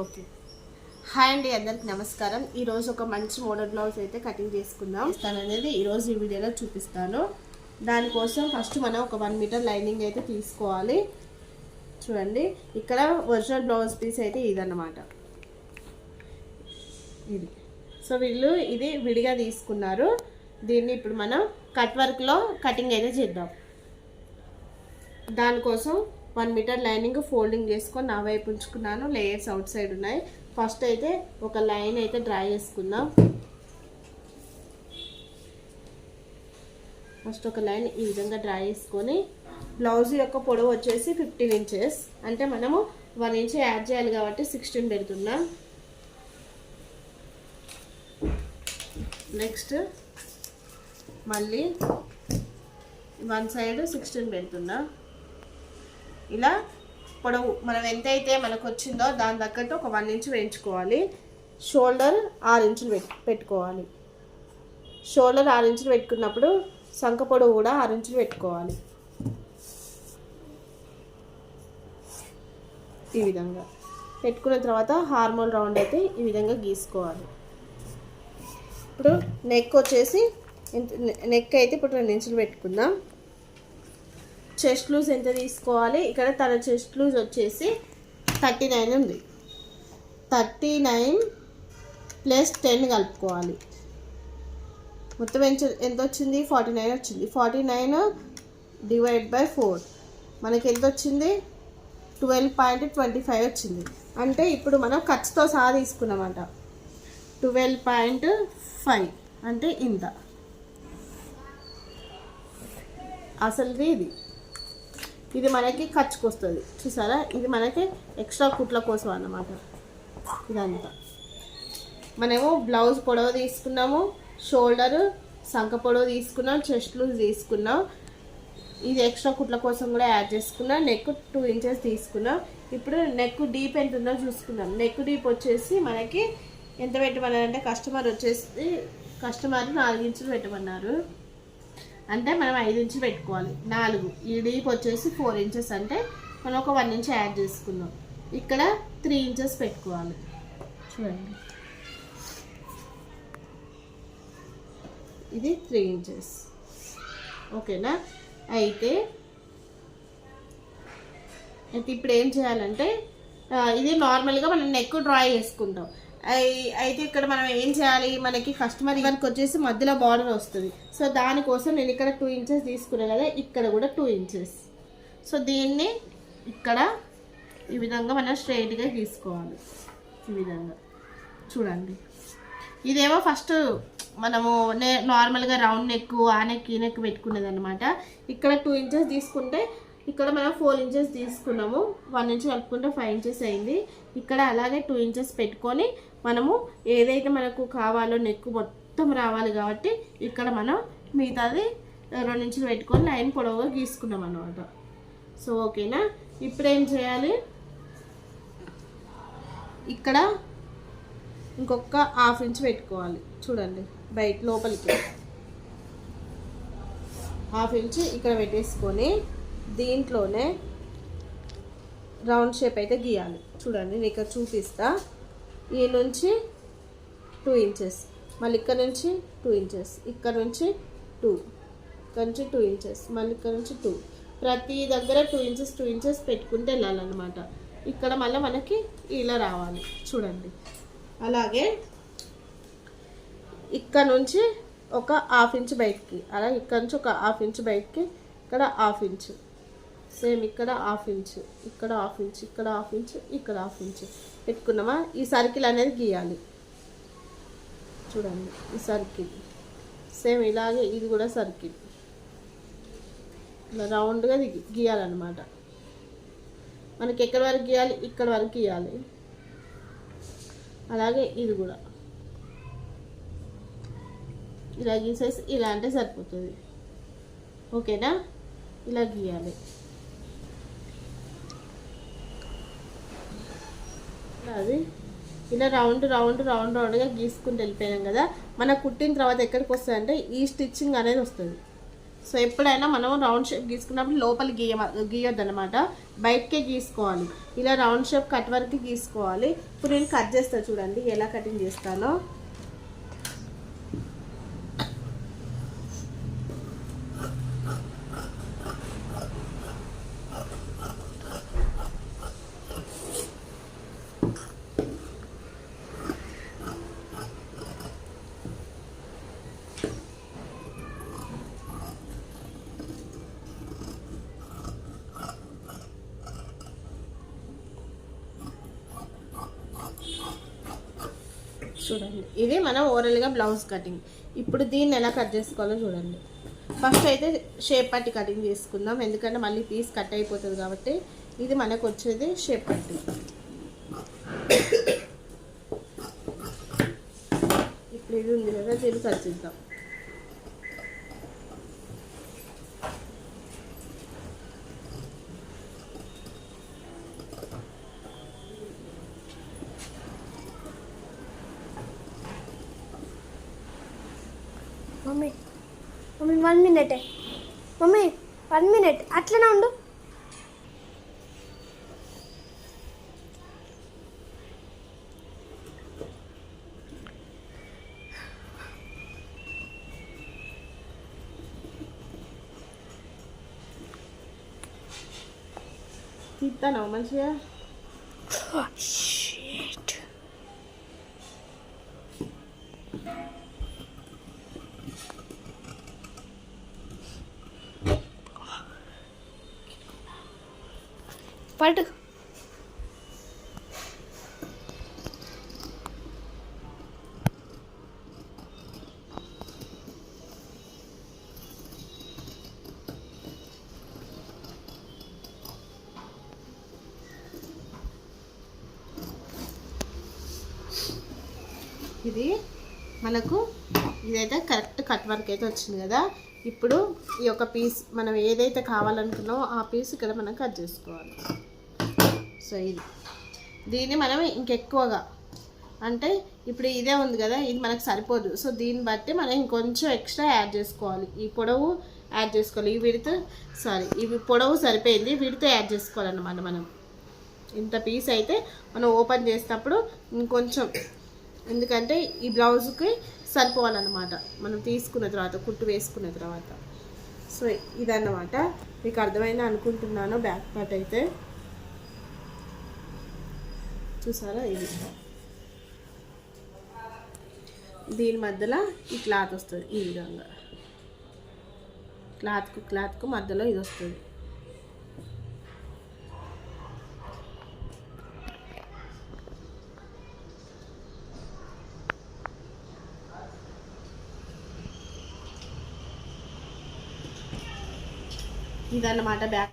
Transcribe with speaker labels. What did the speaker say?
Speaker 1: Okay hi అండి అందరికి నమస్కారం. ఈరోజు ఒక మంచి మోడల్ బ్లౌజ్ అయితే కటింగ్ చేసుకుందాం. ఇస్తాను అనేది ఈరోజు ఈ వీడియోలో చూపిస్తాను. దానికోసం ఫస్ట్ మనం ఒక వన్ మీటర్ లైనింగ్ అయితే తీసుకోవాలి. చూడండి ఇక్కడ ఒరిజినల్ బ్లౌజ్ పీస్ అయితే ఇదన్నమాట. ఇది. సో వీళ్ళు ఇది విడిగా తీసుకున్నారు. దీన్ని ఇప్పుడు మనం కట్ వర్క్లో కటింగ్ అయితే చేద్దాం. దానికోసం వన్ మీటర్ లైనింగ్ ఫోల్డింగ్ చేసుకొని నా వైపు ఉంచుకున్నాను. లేయర్స్ అవుట్ సైడ్ ఉన్నాయి. ఫస్ట్ అయితే ఒక లైన్ అయితే డ్రా చేసుకుందాం. ఫస్ట్ ఒక లైన్ ఈ విధంగా డ్రా చేసుకొని బ్లౌజ్ యొక్క పొడవు వచ్చేసి ఫిఫ్టీన్ ఇంచెస్. అంటే మనము వన్ ఇంచ్ యాడ్ చేయాలి కాబట్టి సిక్స్టీన్ పెడుతున్నా. నెక్స్ట్ మళ్ళీ వన్ సైడ్ సిక్స్టీన్ పెడుతున్నా. ఇలా పొడవు మనం ఎంతైతే మనకు వచ్చిందో దాని తగ్గట్టు ఒక వన్ ఇంచ్ వేయించుకోవాలి. షోల్డర్ ఆరు ఇంచులు పెట్టుకోవాలి. షోల్డర్ ఆరు ఇంచులు పెట్టుకున్నప్పుడు సంక పొడవు కూడా ఆరు ఇంచులు పెట్టుకోవాలి. ఈ విధంగా. పెట్టుకున్న తర్వాత హార్మోన్ రౌండ్ అయితే ఈ విధంగా గీసుకోవాలి. ఇప్పుడు నెక్ వచ్చేసి నెక్ అయితే ఇప్పుడు రెండు ఇంచులు పెట్టుకుందాం. చెస్ట్ లూజ్ ఎంత తీసుకోవాలి? ఇక్కడ తన చెస్ట్ లూజ్ వచ్చేసి థర్టీ నైన్ ఉంది. థర్టీ నైన్ ప్లస్ టెన్ కలుపుకోవాలి. మొత్తం ఎంత ఎంత వచ్చింది? ఫార్టీ నైన్ వచ్చింది. Forty nine divide by four. మనకి ఎంత వచ్చింది? ట్వెల్వ్ పాయింట్ ట్వంటీ ఫైవ్ వచ్చింది. అంటే ఇప్పుడు మనం ఖర్చుతో సహా తీసుకున్నామంట. Twelve point five. అంటే ఇంత. అసలుది ఇది. ఇది మనకి ఖర్చుకు వస్తుంది చూసారా? ఇది మనకి ఎక్స్ట్రా కుట్ల కోసం అన్నమాట. ఇదంతా. మనము బ్లౌజ్ పొడవు తీసుకున్నాము షోల్డర్ సంక పొడవు తీసుకున్నాం చెస్ట్ లూజ్ తీసుకున్నాం. ఇది ఎక్స్ట్రా కుట్ల కోసం కూడా యాడ్ చేసుకున్నా. నెక్ టూ ఇంచెస్ తీసుకున్నాం. ఇప్పుడు నెక్ డీప్ ఎంత ఉందో చూసుకున్నాం నెక్ డీప్ వచ్చేసి మనకి ఎంత పెట్టమన్నారంటే కస్టమర్ వచ్చేసి కస్టమర్ నాలుగు ఇంచులు పెట్టమన్నారు. అంటే మనం ఐదు ఇంచులు పెట్టుకోవాలి. నాలుగు. ఈ డీప్ వచ్చేసి ఫోర్ ఇంచెస్ అంటే మనం ఒక వన్ ఇంచ్ యాడ్ చేసుకున్నాం ఇక్కడ త్రీ ఇంచెస్ పెట్టుకోవాలి. చూడండి. ఇది త్రీ ఇంచెస్. ఓకేనా? అయితే అయితే ఇప్పుడు ఏం చేయాలంటే ఇది నార్మల్గా మనం నెక్ డ్రా చేసుకుంటాం అయితే ఇక్కడ మనం ఏం చేయాలి? మనకి కస్టమర్ ఇవరికి వచ్చేసి మధ్యలో బార్డర్ వస్తుంది. సో దానికోసం నేను ఇక్కడ టూ ఇంచెస్ తీసుకున్నాను కదా ఇక్కడ కూడా టూ ఇంచెస్ సో దీన్ని ఇక్కడ ఈ విధంగా మనం స్ట్రైట్గా తీసుకోవాలి ఈ విధంగా. చూడండి. ఇదేమో ఫస్ట్ మనము నే నార్మల్గా రౌండ్ నెక్ ఆ నెక్ ఈ నెక్ పెట్టుకునేది అనమాట ఇక్కడ టూ ఇంచెస్ తీసుకుంటే ఇక్కడ మనం ఫోర్ ఇంచెస్ తీసుకున్నాము. వన్ ఇంచ్ కలుపుకుంటే ఫైవ్ ఇంచెస్ అయింది. ఇక్కడ అలాగే టూ ఇంచెస్ పెట్టుకొని మనము ఏదైతే మనకు కావాలో నెక్ మొత్తం రావాలి కాబట్టి ఇక్కడ మనం మిగతాది రెండు ఇంచులు పెట్టుకొని లైన్ పొడవుగా గీసుకున్నాం అనమాట సో ఓకేనా ఇప్పుడు ఏం చేయాలి? ఇక్కడ ఇంకొక హాఫ్ ఇంచ్ పెట్టుకోవాలి. చూడండి బయట లోపలికి. హాఫ్ ఇంచ్ ఇక్కడ పెట్టేసుకొని దీంట్లోనే రౌండ్ షేప్ అయితే గీయాలి. చూడండి నేను ఇక్కడ చూపిస్తా. ఈ నుంచి టూ ఇంచెస్ మళ్ళీ ఇక్కడ నుంచి టూ ఇంచెస్ ఇక్కడ నుంచి టూ ఇక్కడ నుంచి టూ ఇంచెస్ మళ్ళీ ఇక్కడ నుంచి టూ. ప్రతి దగ్గర టూ ఇంచెస్ టూ ఇంచెస్ పెట్టుకుంటే వెళ్ళాలన్నమాట. ఇక్కడ మళ్ళీ మనకి ఇలా రావాలి. చూడండి. అలాగే ఇక్కడ నుంచి ఒక హాఫ్ ఇంచ్ బయటికి అలా ఇక్కడ నుంచి ఒక హాఫ్ ఇంచ్ బయటికి ఇక్కడ హాఫ్ ఇంచ్. సేమ్ ఇక్కడ హాఫ్ ఇంచ్ ఇక్కడ హాఫ్ ఇంచ్ ఇక్కడ హాఫ్ ఇంచ్ ఇక్కడ హాఫ్ ఇంచ్ పెట్టుకున్నామా? ఈ సర్కిల్ అనేది గీయాలి. చూడండి ఈ సర్కిల్. సేమ్ ఇలాగే ఇది కూడా సర్కిల్. ఇలా రౌండ్గా గీయాలన్నమాట. మనకి ఎక్కడి వరకు గీయాలి? ఇక్కడ వరకు గీయాలి. అలాగే ఇది కూడా. ఇలా గీసేసి ఇలా అంటే సరిపోతుంది. ఓకేనా? ఇలా గీయాలి. అది. ఇలా రౌండ్ రౌండ్ రౌండ్ రౌండ్గా గీసుకుంటూ వెళ్ళిపోయాం కదా. మన కుట్టిన తర్వాత ఎక్కడికి వస్తుంది అంటే ఈ స్టిచ్చింగ్ అనేది వస్తుంది. సో ఎప్పుడైనా మనం రౌండ్ షేప్ గీసుకున్నప్పుడు లోపల గీయ గీయొద్దు అనమాట బయటకే గీసుకోవాలి. ఇలా రౌండ్ షేప్ కట్ వరకు గీసుకోవాలి. ఇప్పుడు నేను కట్ చేస్తాను చూడండి ఎలా కటింగ్ చేస్తానో. చూడండి. ఇది మనం ఓరల్గా బ్లౌజ్ కటింగ్ ఇప్పుడు దీన్ని ఎలా కట్ చేసుకోవాలో చూడండి. ఫస్ట్ అయితే షేప్ పట్టి కటింగ్ చేసుకుందాం. ఎందుకంటే మళ్ళీ పీస్ కట్ అయిపోతుంది కాబట్టి ఇది మనకు వచ్చేది షేప్ పట్టి. ఇప్పుడు ఇది ఉంది కదా దీన్ని కట్ చేద్దాం
Speaker 2: mummy mummy one minute mummy one minute అట్లనే ఉండు.
Speaker 1: తీస్తాను మంచిగా?
Speaker 2: పడు
Speaker 1: ఇది మనకు ఇదైతే కరెక్ట్ కట్ వర్క్ అయితే వచ్చింది కదా. ఇప్పుడు ఈ యొక్క పీస్ మనం ఏదైతే కావాలనుకున్నామో ఆ పీస్ ఇక్కడ మనం కట్ చేసుకోవాలి. సో ఇది. దీన్ని మనం ఇంకెక్కువగా. అంటే ఇప్పుడు ఇదే ఉంది కదా ఇది మనకు సరిపోదు. సో దీన్ని బట్టి మనం ఇంకొంచెం ఎక్స్ట్రా యాడ్ చేసుకోవాలి. ఈ పొడవు యాడ్ చేసుకోవాలి. ఈ విడత సారీ ఇవి పొడవు సరిపోయింది. విడత యాడ్ చేసుకోవాలన్నమాట మనం. ఇంత పీస్ అయితే మనం ఓపెన్ చేసినప్పుడు ఇంకొంచెం ఎందుకంటే ఈ బ్లౌజ్కి సరిపోవాలన్నమాట. మనం తీసుకున్న తర్వాత కుట్టు వేసుకున్న తర్వాత. సో ఇదన్నమాట. మీకు అర్థమైంది అనుకుంటున్నాను బ్యాక్ పార్ట్ అయితే. చూసారా ఇది? దీని మధ్యలో ఈ క్లాత్ వస్తుంది ఈ విధంగా. క్లాత్కు క్లాత్కు మధ్యలో ఇది వస్తుంది. ఇదన్నమాట బ్యాక్